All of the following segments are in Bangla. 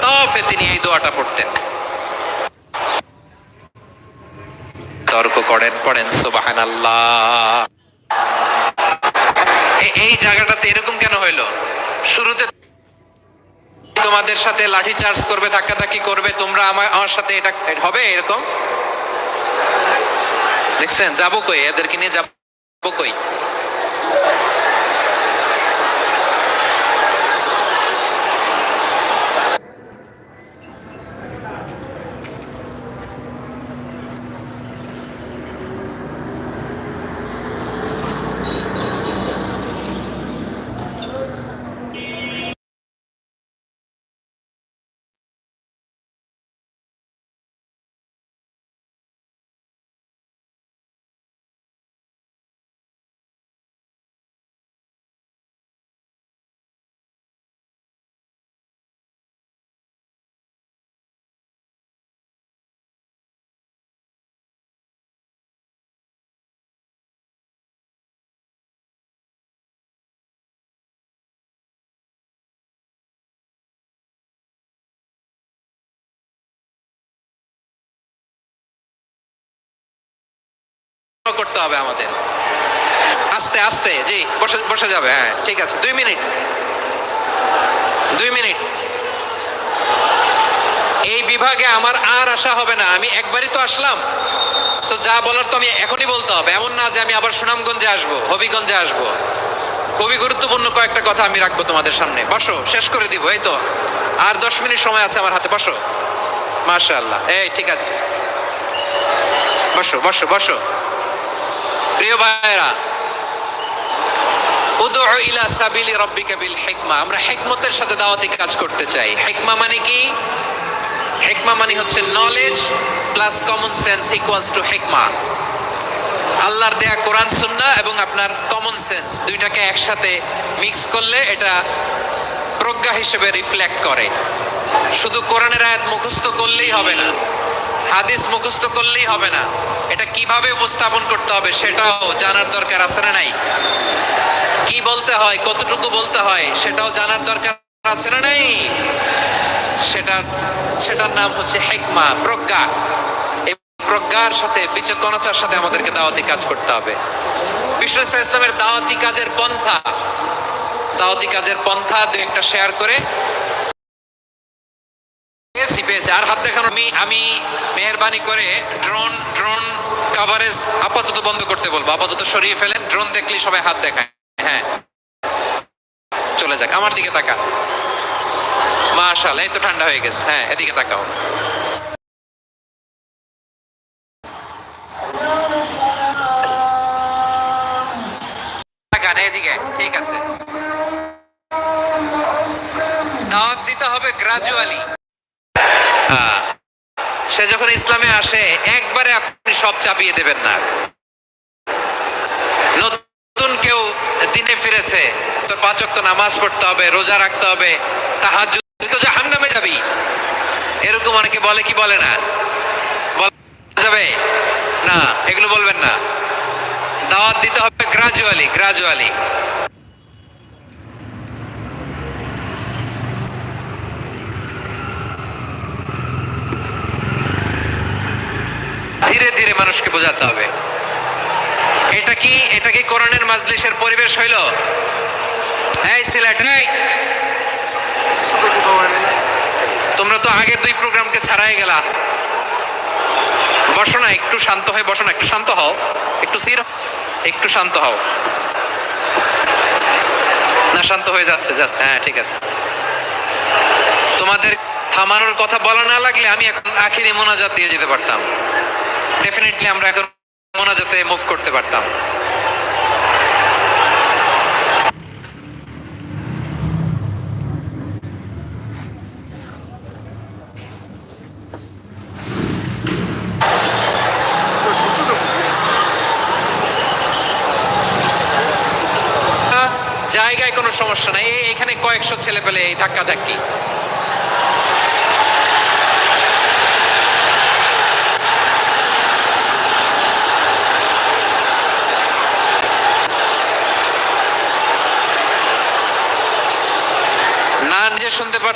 তাওয়াফে তিনি এই দোয়াটা পড়তেন। তর্ক করেন, পড়েন, সুবহানাল্লাহ। এ- এই জায়গাটাতে এরকম কেন হইল? শুরুতে তোমাদের সাথে লাঠি চার্জ করবে, ধাক্কাধাক্কি করবে, তোমরা আমার আমার সাথে এটা হবে এরকম? দেখছেন? যাব কই? এদেরকে নিয়ে যাব কই? করতে হবে আমাদের। আস্তে আস্তে, জি, বসে বসে যাবে হ্যাঁ ঠিক আছে, দুই মিনিট। দুই মিনিট। এই বিভাগে আমার আর আসা হবে না, আমি একবারই তো আসলাম। তো যা বলার তো আমি এখনই বলতে হবে, এমন না যে আমি আবার সুনামগঞ্জে আসব, হবিগঞ্জে আসব। খুবই গুরুত্বপূর্ণ কয়েকটা কথা আমি রাখব তোমাদের সামনে। বসো, শেষ করে দিব, এই তো। আর দশ মিনিট সময় আছে আমার হাতে, বসো। মাশাআল্লাহ, এই, ঠিক আছে। বসো বসো বসো। প্রিয় ভাইয়েরা ইলা সাবিলি রাব্বিকা বিল আমরা সাথে কাজ করতে চাই। মানে কি? মানে হচ্ছে নলেজ প্লাস কমন সেন্স টু দেয়া কোরআন, সুন্নাহ এবং আপনার কমন সেন্স দুইটাকে একসাথে মিক্স করলে এটা প্রজ্ঞা হিসেবে রিফ্লেক্ট করে। শুধু কোরআনের আয়াত মুখস্থ করলেই হবে না। হাদিস মুখস্থ করলেই হবে না। এটা কীভাবে উপস্থাপন করতে হবে সেটাও জানার দরকার আছে না নাই? কি বলতে হয়, কতটুকু বলতে হয় সেটাও জানার দরকার আছে না নাই? সেটা সেটার নাম হচ্ছে হেকমা, প্রজ্ঞা। প্রজ্ঞার সাথে বিচেতনতার সাথে আমাদেরকে দাওয়াতি কাজ করতে হবে। বিশ্ব ইসলামের দাওয়াতি কাজের পন্থা। দাওয়াতি কাজের পন্থা দু একটা শেয়ার করে পেয়েছি পেয়েছি। আর হাত দেখানো আমি আমি মেহরবানি করে ড্রোন ড্রোন কাভারেজ আপাতত বন্ধ করতে বলব। আপাতত সরিয়ে ফেলেন ড্রোন দেখলেই সবাই হাত দেখায়। হ্যাঁ। চলে যাক, আমার দিকে তাকা মাশাল এই তো ঠান্ডা হয়ে গেছে। হ্যাঁ এদিকে তাকাও। এদিকে, ঠিক আছে। দাওয়াত দিতে হবে গ্রাজুয়ালি সে যখন ইসলামে আসে, একবারে আপনি সব চাপিয়ে দেবেন না। নতুন কেউ দিনে ফিরেছে তো পাঁচ ওয়াক্ত নামাজ পড়তে হবে, রোজা রাখতে হবে, তাহাজ্জুদ, তুই তো জাহান্নামে যাবি। এরকম অনেকে বলে, কি বলে না? যাবে? না, এগুলো বলবেন না। দাওয়াত দিতে হবে গ্রাজুয়ালি গ্রাজুয়ালি ধীরে ধীরে মানুষকে বোঝাতে হবে। এটা কি এটা কি কোরআনের মাজলিসের পরিবেশ হইল? তোমরা তো আগের দুই প্রোগ্রামকে ছাড়াই গেলা। বসো না, একটু শান্ত হয়ে বসো না, একটু শান্ত হও। একটু সির, একটু শান্ত হও। না, শান্ত হয়ে যাচ্ছে যাচ্ছে হ্যাঁ ঠিক আছে। তোমাদের থামানোর কথা বলা না লাগলে আমি এখন আখিরি মোনাজাত দিয়ে যেতে পারতাম। ডেফিনেটলি আমরা এখন মোনাজাতে মুভ করতে পারতাম। জায়গায় কোনো সমস্যা নাই। এখানে কয়েকশো ছেলে পেলে এই ধাক্কা ধাক্কি না নিজে শুনতে পারতেন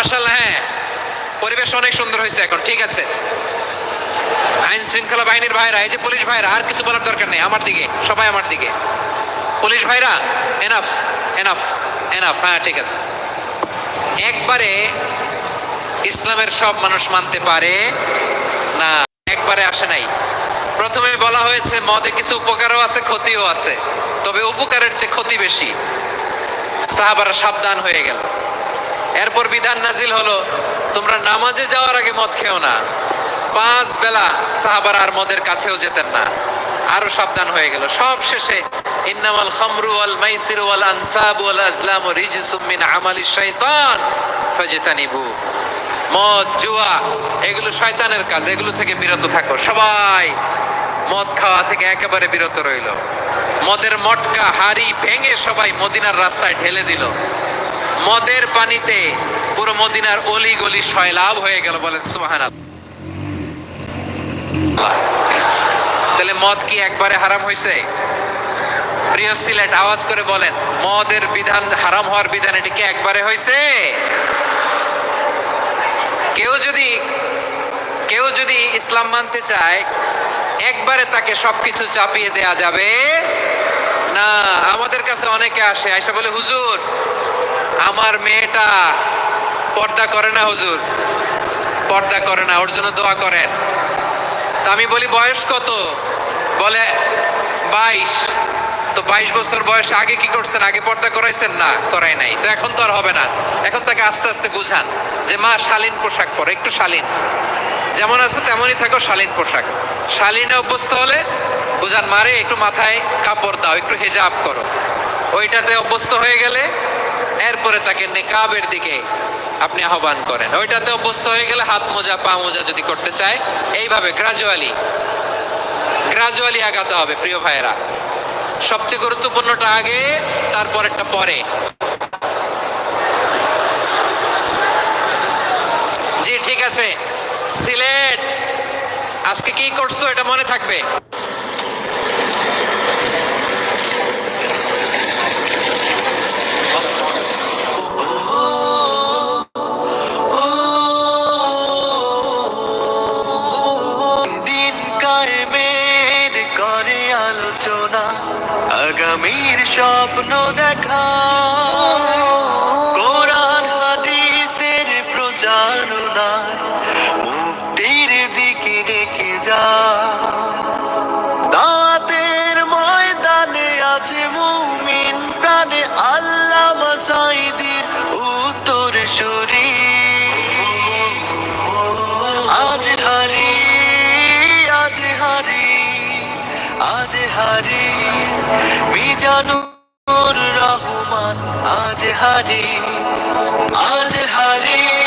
মার্শাল্লাহ হ্যাঁ। পরিবেশ অনেক সুন্দর হয়েছে এখন, ঠিক আছে। আইন শৃঙ্খলা বাহিনীর ভাইরা, এই যে পুলিশ ভাইরা, আর কিছু বলার দরকার নেই, আমার দিকে, সবাই আমার দিকে। পুলিশ ভাইরা এনাফ এনাফ এনাফ হ্যাঁ ঠিক আছে। একবারে ইসলামের সব মানুষ মানতে পারে না, একবারে আসে নাই। প্রথমে বলা হয়েছে, মদে কিছু উপকারও আছে, ক্ষতিও আছে। তবে উপকারের চেয়ে ক্ষতি বেশি। সাহাবারা সাবধান হয়ে গেল। এরপর বিধান নাজিল হলো, তোমরা নামাজে যাওয়ার আগে মদ খেও না। পাঁচ বেলা সাহাবারা আর মদের কাছেও যেতেন না। আরও সাবধান হয়ে গেল। সব শেষে, ইন্নামাল খামরু ওয়াল মাইসির ওয়াল আনসাব ওয়াল আজলাম রিজসুম মিন আমালি শাইতান ফাজতানিবু। মদ, জুয়া, এগুলো শয়তানের কাজ, এগুলো থেকে বিরত থাকো। সবাই, মদ খাওয়া থেকে একেবারে বিরত রইল। মদের মটকা, হাড়ি ভেঙে সবাই মদিনার রাস্তায় ঢেলে দিল। মদের পানিতে পুরো মদিনার অলি গলি সয়লাভ হয়ে গেল বলেন সুহান তাহলে মদ কি একবারে হারাম হয়েছে প্রিয় সিলেট, আওয়াজ করে বলেন, মদের বিধান, হারাম হওয়ার বিধান এটি কি একবারে হয়েছে কেউ যদি কেউ যদি ইসলাম মানতে চায়, একবারে তাকে সবকিছু চাপিয়ে দেয়া যাবে? না, আমাদের কাছে অনেকে আসে আইসা বলে, হুজুর আমার মেয়েটা পর্দা করে না হুজুর। পর্দা করে না, ওর জন্য দোয়া করেন। তা আমি বলি, বয়স কত? বলে, বাইশ। তো বাইশ বছর বয়সে আগে কি করছেন? আগে পর্দা করাইছেন না? করাই নাই। তো এখন তো আর হবে না। এখন তাকে আস্তে আস্তে বুঝান যে, মা, শালীন পোশাক পরো, একটু শালীন। যেমন আছে তেমনই থাকো, শালীন পোশাক। শালীনে অভ্যস্ত হলে বুঝান মারে একটু মাথায় কাপড় দাও, একটু হেজাব করো। ওইটাতে অভ্যস্ত হয়ে গেলে এরপরে তাকে নেকাবের দিকে আপনি আহ্বান করেন। ওইটাতে অভ্যস্ত হয়ে গেলে হাত মোজা, পা মোজা যদি করতে চায়, এইভাবে গ্রাজুয়ালি গ্রাজুয়ালি আগাতে হবে প্রিয় ভাইয়েরা। সবচেয়ে গুরুত্বপূর্ণটা আগে, তারপরেরটা পরে। জি, ঠিক আছে। সিলেট, আজকে কি করছ? এটা মনে থাকবে? আজ হারি মিজানুর রহমান আজ হারি আজ হারি